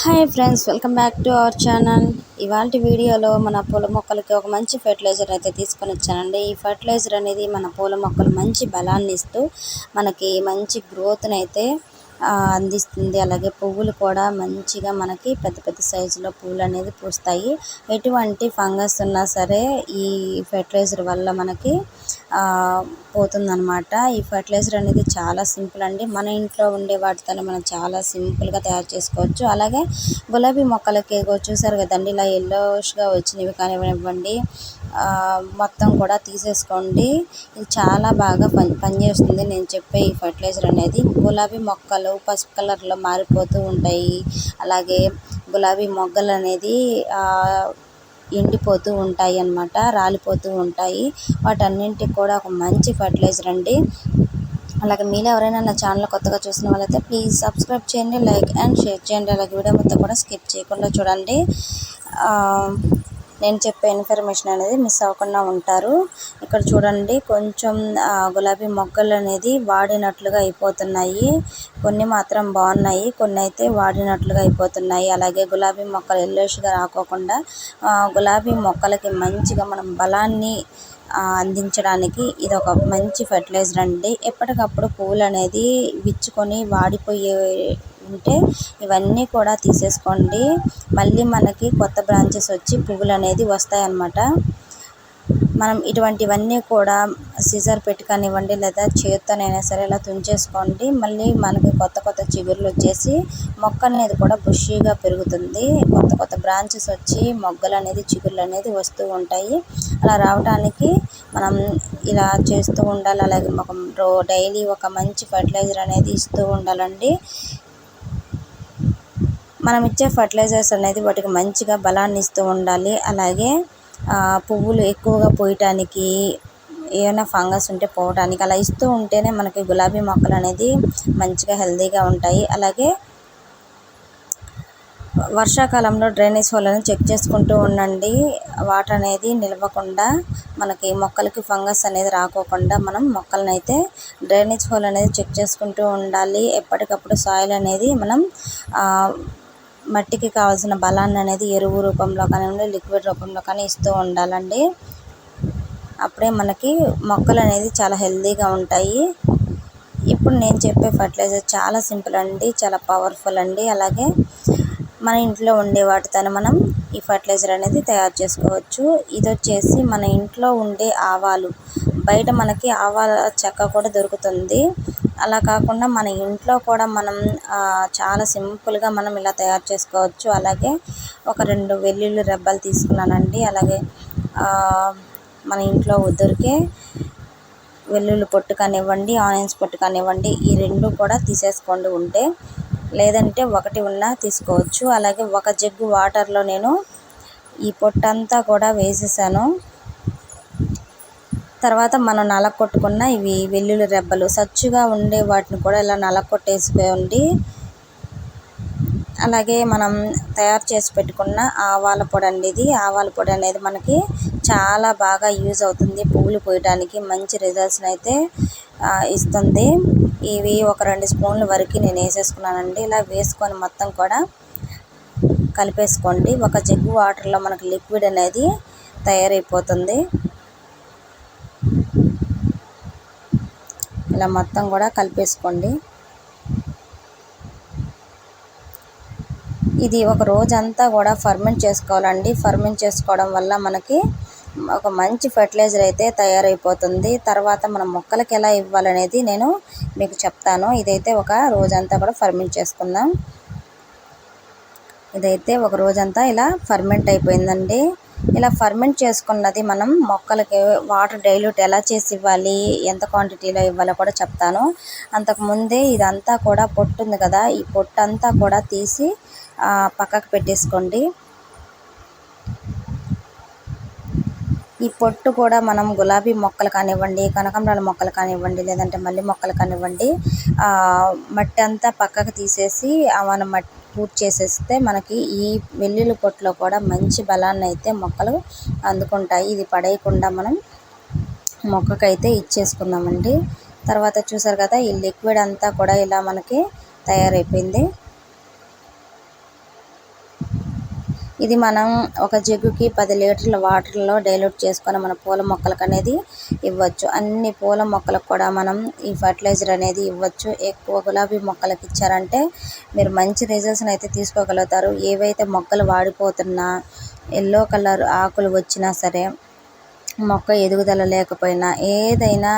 Hi friends welcome back to our channel. ఇవాళ వీడియోలో మన పూల మొక్కలకి ఒక మంచి ఫెర్టిలైజర్ అయితే తీసుకొని వచ్చానండి. ఈ ఫెర్టిలైజర్ అనేది మన పూల మొక్కలు మంచి బలాన్ని ఇస్తూ మనకి మంచి గ్రోత్ని అయితే అందిస్తుంది. అలాగే పువ్వులు కూడా మంచిగా మనకి పెద్ద పెద్ద సైజులో పువ్వులు అనేది పూస్తాయి. ఎటువంటి ఫంగస్ ఉన్నా సరే ఈ ఫెర్టిలైజర్ వల్ల మనకి పోతుందనమాట ఈ ఫర్టిలైజర్ అనేది చాలా సింపుల్ అండి. మన ఇంట్లో ఉండే వాటితోనే మనం చాలా సింపుల్గా తయారు చేసుకోవచ్చు. అలాగే గులాబీ మొక్కలకి చూసారు కదండి ఇలా ఎల్లోష్గా వచ్చినవి కానివ్వండి మొత్తం కూడా తీసేసుకోండి. ఇది చాలా బాగా పని పనిచేస్తుంది. నేను చెప్పే ఈ ఫర్టిలైజర్ అనేది గులాబీ మొక్కలు పసుపు కలర్లో మారిపోతూ ఉంటాయి. అలాగే గులాబీ మొగ్గలు అనేది ఎండిపోతూ ఉంటాయి అన్నమాట రాలిపోతూ ఉంటాయి. వాటన్నింటికి కూడా ఒక మంచి ఫర్టిలైజర్ అండి. అలాగే మీరు ఎవరైనా నా ఛానల్ కొత్తగా చూసిన వాళ్ళైతే ప్లీజ్ సబ్స్క్రైబ్ చేయండి లైక్ అండ్ షేర్ చేయండి. అలాగే వీడియో మొత్తం కూడా స్కిప్ చేయకుండా చూడండి. నేను చెప్పే ఇన్ఫర్మేషన్ అనేది మిస్ అవ్వకుండా ఉంటారు. ఇక్కడ చూడండి కొంచెం గులాబీ మొగ్గలు అనేది వాడినట్లుగా అయిపోతున్నాయి. కొన్ని మాత్రం బాగున్నాయి కొన్ని అయితే వాడినట్లుగా అయిపోతున్నాయి. అలాగే గులాబీ మొక్కలు ఎల్లోష్గా రాకోకుండా గులాబీ మొక్కలకి మంచిగా మనం బలాన్ని అందించడానికి ఇది ఒక మంచి ఫెర్టిలైజర్ అండి. ఎప్పటికప్పుడు పువ్వులు అనేది విచ్చుకొని వాడిపోయే ఉంటే ఇవన్నీ కూడా తీసేసుకోండి. మళ్ళీ మనకి కొత్త బ్రాంచెస్ వచ్చి పువ్వులు అనేది వస్తాయి అన్నమాట మనం ఇటువంటివన్నీ కూడా సిజర్ పెట్టి కానివ్వండి లేదా చేత్తోనైనా సరే ఇలా తుంచేసుకోండి. మళ్ళీ మనకి కొత్త కొత్త చిగుర్లు వచ్చేసి మొక్క అనేది కూడా బుషీగా పెరుగుతుంది. కొత్త కొత్త బ్రాంచెస్ వచ్చి మొగ్గలు అనేది చిగుర్లు అనేది వస్తూ ఉంటాయి. అలా రావడానికి మనం ఇలా చేస్తూ ఉండాలి. అలాగే ఒక రో డైలీ ఒక మంచి ఫర్టిలైజర్ అనేది ఇస్తూ ఉండాలండి. మనం ఇచ్చే ఫర్టిలైజర్స్ అనేది వాటికి మంచిగా బలాన్ని ఇస్తూ ఉండాలి. అలాగే పువ్వులు ఎక్కువగా పోయటానికి ఏమైనా ఫంగస్ ఉంటే పోవడానికి అలా ఇస్తూ ఉంటేనే మనకి గులాబీ మొక్కలు అనేది మంచిగా హెల్తీగా ఉంటాయి. అలాగే వర్షాకాలంలో డ్రైనేజ్ హోల్లను చెక్ చేసుకుంటూ ఉండండి. వాటర్ అనేది నిలవకుండా మనకి మొక్కలకి ఫంగస్ అనేది రాకోకుండా మనం మొక్కలను అయితే డ్రైనేజ్ హోల్ అనేది చెక్ చేసుకుంటూ ఉండాలి. ఎప్పటికప్పుడు సాయిల్ అనేది మనం మట్టికి కావాల్సిన బలాన్ని అనేది ఎరువు రూపంలో కానివ్వండి లిక్విడ్ రూపంలో కానీ ఇస్తూ ఉండాలండి. అప్పుడే మనకి మొక్కలు అనేది చాలా హెల్తీగా ఉంటాయి. ఇప్పుడు నేను చెప్పే ఫర్టిలైజర్ చాలా సింపుల్ అండి చాలా పవర్ఫుల్ అండి. అలాగే మన ఇంట్లో ఉండే వాటితో మనం ఈ ఫర్టిలైజర్ అనేది తయారు చేసుకోవచ్చు. ఇది వచ్చేసి మన ఇంట్లో ఉండే ఆవాలు. బయట మనకి ఆవాల చెక్క కూడా దొరుకుతుంది. అలా కాకుండా మన ఇంట్లో కూడా మనం చాలా సింపుల్గా మనం ఇలా తయారు చేసుకోవచ్చు. అలాగే ఒక రెండు వెల్లుల్లి రెబ్బలు తీసుకున్నానండి. అలాగే మన ఇంట్లో దొరికే వెల్లుల్లి పొట్టు కానివ్వండి ఆనియన్స్ పొట్టు కానివ్వండి ఈ రెండు కూడా తీసేసుకోండి ఉంటే. లేదంటే ఒకటి ఉన్నా తీసుకోవచ్చు. అలాగే ఒక జగ్గు వాటర్లో నేను ఈ పొట్టంతా కూడా వేసేసాను. తర్వాత మనం నలగొట్టుకున్న ఇవి వెల్లుల్లి రెబ్బలు సచ్చుగా ఉండే వాటిని కూడా ఇలా నలగొట్టేసుకోండి అలాగే మనం తయారు చేసి పెట్టుకున్న ఆవాల పొడి అండి ఇది. ఆవాల పొడి అనేది మనకి చాలా బాగా యూజ్ అవుతుంది పువ్వులు పోయడానికి మంచి రిజల్ట్స్ని అయితే ఇస్తుంది. ఇవి ఒక రెండు స్పూన్ల వరకు నేను వేసేసుకున్నానండి. ఇలా వేసుకొని మొత్తం కూడా కలిపేసుకోండి. ఒక జగ్గు వాటర్లో మనకి లిక్విడ్ అనేది తయారైపోతుంది. ఇలా మొత్తం కూడా కలిపేసుకోండి. ఇది ఒక రోజంతా కూడా ఫర్మెంట్ చేసుకోవాలండి. ఫర్మెంట్ చేసుకోవడం వల్ల మనకి ఒక మంచి ఫర్టిలైజర్ అయితే తయారైపోతుంది. తర్వాత మనం మొక్కలకి ఎలా ఇవ్వాలనేది నేను మీకు చెప్తాను. ఇదైతే ఒక రోజంతా కూడా ఫర్మెంట్ చేసుకుందాం. ఇదైతే ఒక రోజంతా ఇలా ఫర్మెంట్ అయిపోయిందండి. ఇలా ఫర్మెంట్ చేసుకున్నది మనం మొక్కలకి వాటర్ డైల్యూట్ ఎలా చేసి ఇవ్వాలి ఎంత క్వాంటిటీలో ఇవ్వాలో కూడా చెప్తాను. అంతకుముందే ఇదంతా కూడా పొట్టు ఉంది కదా ఈ పొట్టు అంతా కూడా తీసి పక్కకు పెట్టేసుకోండి. ఈ పొట్టు కూడా మనం గులాబీ మొక్కలు కానివ్వండి కనకాంబరాల మొక్కలు కానివ్వండి లేదంటే మల్లి మొక్కలు కానివ్వండి మట్టి అంతా పక్కకు తీసేసి మనం మట్టి పూర్తి చేసేస్తే మనకి ఈ వెల్లుల్లి పొట్టులో కూడా మంచి బలాన్ని అయితే మొక్కలు అందుకుంటాయి. ఇది పడేయకుండా మనం మొక్కకైతే ఇచ్చేసుకుందామండి. తర్వాత చూసారు కదా ఈ లిక్విడ్ అంతా కూడా ఇలా మనకి తయారైపోయింది. ఇది మనం ఒక జగ్గుకి పది లీటర్ల వాటర్లో డైల్యూట్ చేసుకొని మన పూల మొక్కలకు అనేది ఇవ్వచ్చు. అన్ని పూల మొక్కలకు కూడా మనం ఈ ఫర్టిలైజర్ అనేది ఇవ్వచ్చు. ఎక్కువ గులాబీ మొక్కలకు ఇచ్చారంటే మీరు మంచి రిజల్ట్స్ని అయితే తీసుకోగలుగుతారు. ఏవైతే మొక్కలు వాడిపోతున్నా ఎల్లో కలర్ ఆకులు వచ్చినా సరే మొక్క ఎదుగుదల లేకపోయినా ఏదైనా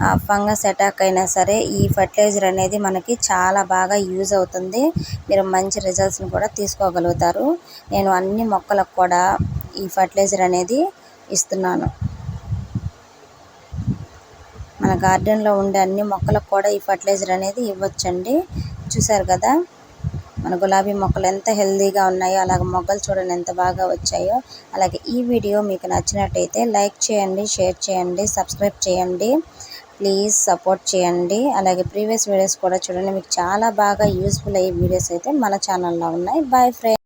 ఫంగస్ అటాక్ అయినా సరే ఈ ఫర్టిలైజర్ అనేది మనకి చాలా బాగా యూజ్ అవుతుంది. మీరు మంచి రిజల్ట్స్ని కూడా తీసుకోగలుగుతారు. నేను అన్ని మొక్కలకు కూడా ఈ ఫర్టిలైజర్ అనేది ఇస్తున్నాను. మన గార్డెన్లో ఉండే అన్ని మొక్కలకు కూడా ఈ ఫర్టిలైజర్ అనేది ఇవ్వచ్చండి. చూసారు కదా? మన గులాబీ మొక్కలు ఎంత హెల్దీగా ఉన్నాయో అలాగే మొగ్గలు చూడండి ఎంత బాగా వచ్చాయో. అలాగే ఈ వీడియో మీకు నచ్చినట్టయితే లైక్ చేయండి షేర్ చేయండి సబ్స్క్రైబ్ చేయండి. ప్లీజ్ సపోర్ట్ చేయండి. అలాగే ప్రీవియస్ వీడియోస్ కూడా చూడండి. మీకు చాలా బాగా యూస్ఫుల్ అయ్యే వీడియోస్ అయితే మన ఛానల్లో ఉన్నాయి. Boy friend